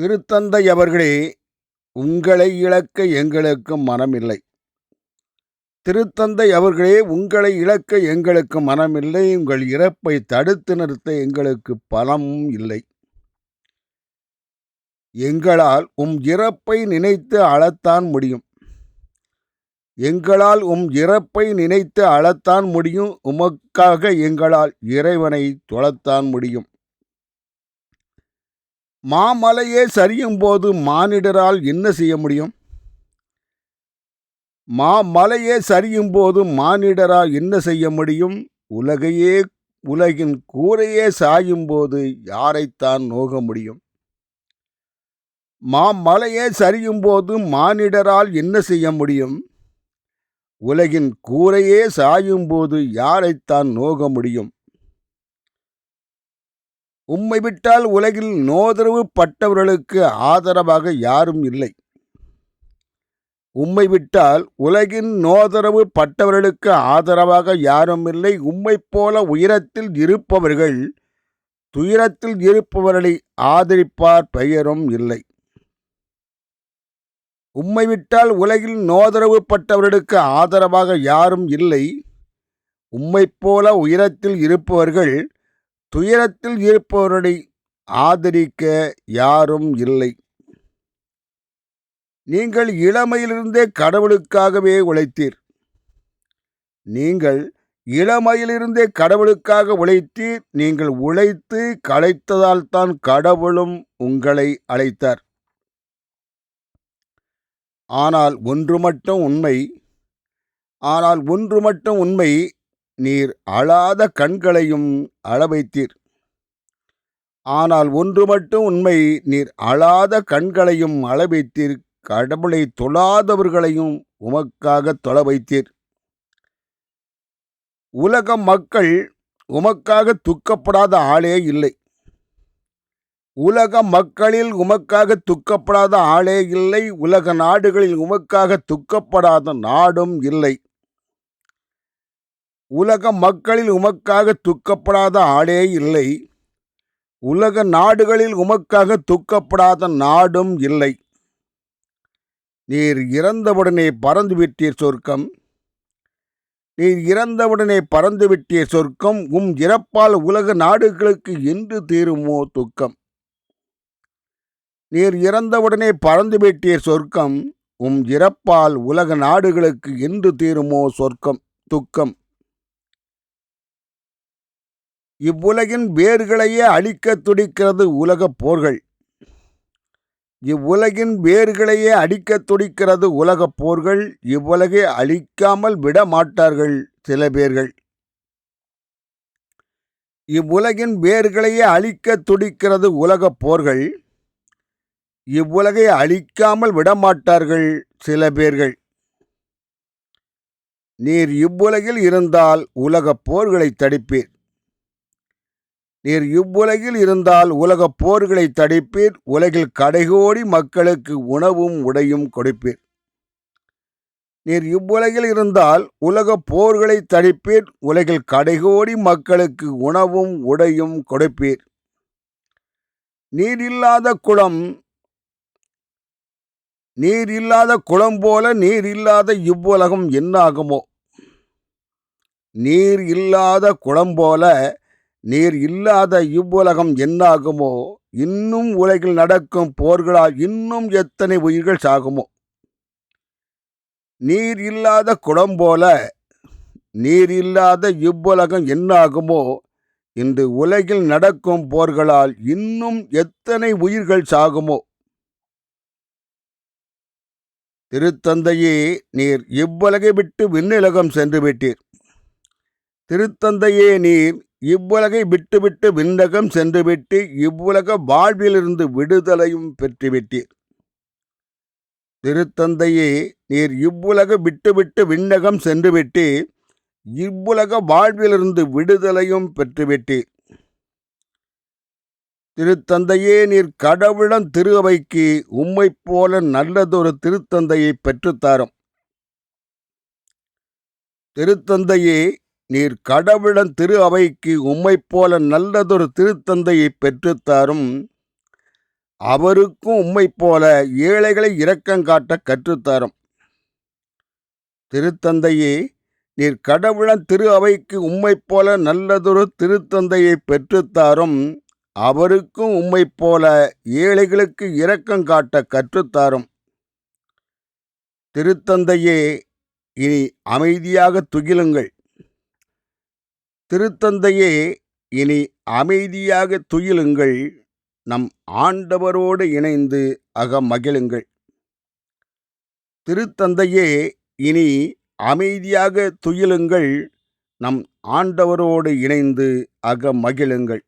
திருத்தந்தை அவர்களே உங்களை இழக்க எங்களுக்கு மனமில்லை. திருத்தந்தை அவர்களே உங்களை இழக்க எங்களுக்கு மனமில்லை. உங்கள் இறப்பை தடுத்து நிறுத்த எங்களுக்கு பலமும் இல்லை. எங்களால் உம் இறப்பை நினைத்து அளத்தான் முடியும். எங்களால் உம் இறப்பை நினைத்து அழத்தான் முடியும். உமக்காக எங்களால் இறைவனை தொழத்தான் முடியும். மாமலையே சரியும் போது மானிடரால் என்ன செய்ய முடியும்? மாமலையே சரியும் போது மானிடரால் என்ன செய்ய முடியும்? உலகையே உலகின் கூரையே சாயும் போது யாரைத்தான் நோக முடியும்? மாமலையே சரியும் போது மானிடரால் என்ன செய்ய முடியும்? உலகின் கூரையே சாயும் போது யாரைத்தான் நோக முடியும்? உம்மை விட்டால் உலகில் நோதரவு பட்டவர்களுக்கு ஆதரவாக யாரும் இல்லை. உம்மை விட்டால் உலகின் நோதரவு பட்டவர்களுக்கு ஆதரவாக யாரும் இல்லை. உம்மைப் போல உயரத்தில் இருப்பவர்கள் துயரத்தில் இருப்பவர்களை ஆதரிப்பார் பெயரும் இல்லை. உம்மை விட்டால் உலகில் நோதரவு பட்டவர்களுக்கு ஆதரவாக யாரும் இல்லை. உம்மைப் போல உயரத்தில் இருப்பவர்கள் துயரத்தில் இருப்பவர்களை ஆதரிக்க யாரும் இல்லை. நீங்கள் இளமையிலிருந்தே கடவுளுக்காகவே உழைத்தீர். நீங்கள் இளமையிலிருந்தே கடவுளுக்காக உழைத்தீர். நீங்கள் உழைத்து களைத்ததால் தான் கடவுளும் உங்களை அழைத்தார். ஆனால் ஒன்று மட்டும் உண்மை. ஆனால் ஒன்று மட்டும் உண்மை நீர் அழாத கண்களையும் அள வைத்தீர். ஆனால் ஒன்று மட்டும் உண்மை நீர் அழாத கண்களையும் அழ வைத்தீர் கடவுளை தொழாதவர்களையும் உமக்காக தொழ வைத்தீர். உலக மக்கள் உமக்காக துக்கப்படாத ஆளே இல்லை. உலக மக்களில் உமக்காக துக்கப்படாத ஆளே இல்லை. உலக நாடுகளில் உமக்காக துக்கப்படாத நாடும் இல்லை. உலக மக்களில் உமக்காக துக்கப்படாத ஆடே இல்லை. உலக நாடுகளில் உமக்காக துக்கப்படாத நாடும் இல்லை. நீர் இறந்தவுடனே பறந்து சொர்க்கம். நீர் இறந்தவுடனே பறந்து விட்டிய சொர்க்கம். உம் இறப்பால் உலக நாடுகளுக்கு என்று தீருமோ துக்கம். நீர் இறந்தவுடனே பறந்து விட்டிய சொர்க்கம். உம் இறப்பால் உலக நாடுகளுக்கு என்று தீருமோ சொர்க்கம். துக்கம். இவ்வுலகின் வேர்களையே அழிக்க துடிக்கிறது உலகப் போர்கள். இவ்வுலகின் வேர்களையே அடிக்க துடிக்கிறது உலகப் போர்கள். இவ்வுலகை அழிக்காமல் விட மாட்டார்கள் சில பேர்கள். இவ்வுலகின் வேர்களையே அழிக்க துடிக்கிறது உலகப் போர்கள். இவ்வுலகை அழிக்காமல் விடமாட்டார்கள் சில பேர்கள். நீர் இவ்வுலகில் இருந்தால் உலகப் போர்களை தடுப்பீர். நீர் இவ்வுலகில் இருந்தால் உலகப் போர்களை தடிப்பீர் உலகில் கடைகோடி மக்களுக்கு உணவும் உடையும் கொடுப்பீர். நீர் இவ்வுலகில் இருந்தால் உலகப் போர்களை தடிப்பீர் உலகில் கடைகோடி மக்களுக்கு உணவும் உடையும் கொடுப்பீர். நீர் இல்லாத குளம் நீர் இல்லாத குளம் போல நீர் இல்லாத இவ்வுலகம் என்னாகுமோ? நீர் இல்லாத குளம் போல நீர் இல்லாத இவ்வுலகம் என்னாகுமோ? இன்னும் உலகில் நடக்கும் போர்களால் இன்னும் எத்தனை உயிர்கள் சாகுமோ? நீர் இல்லாத குடம் போல நீர் இல்லாத இவ்வுலகம் என்னாகுமோ? இன்று உலகில் நடக்கும் போர்களால் இன்னும் எத்தனை உயிர்கள் சாகுமோ? திருத்தந்தையே நீர் இவ்வுலகை விட்டு விண்ணுலகம் சென்று விட்டீர். திருத்தந்தையே நீர் இவ்வுலகை விட்டுவிட்டு விண்ணகம் சென்றுவிட்டு இவ்வுலக வாழ்விலிருந்து விடுதலையும் பெற்றுவிட்டீர் திருத்தந்தையே நீர் இவ்வுலக விட்டுவிட்டு விண்ணகம் சென்றுவிட்டு இவ்வுலக வாழ்விலிருந்து விடுதலையும் பெற்றுவிட்டீர் திருத்தந்தையே நீர் கடவுளம் திருவைக்கு உம்மை உம்மைப் போல நல்லதொரு திருத்தந்தையை பெற்றுத்தாரும் திருத்தந்தையே நீர் கடவுளன் திரு அவைக்கு உம்மைப் போல நல்லதொரு திருத்தந்தையை பெற்றுத்தாரும். அவருக்கும் உம்மைப் போல ஏழைகளை இரக்கங்காட்ட கற்றுத்தாரும். திருத்தந்தையே நீர் கடவுளன் திரு அவைக்கு உம்மைப் போல நல்லதொரு திருத்தந்தையை பெற்றுத்தாரும். அவருக்கும் உம்மைப் போல ஏழைகளுக்கு இரக்கங்காட்ட கற்றுத்தாரும். திருத்தந்தையே இனி அமைதியாக துகிலுங்கள். திருத்தந்தையே இனி அமைதியாக துயிலுங்கள். நம் ஆண்டவரோடு இணைந்து அகமகிழுங்கள். திருத்தந்தையே இனி அமைதியாக துயிலுங்கள். நம் ஆண்டவரோடு இணைந்து அகமகிழுங்கள்.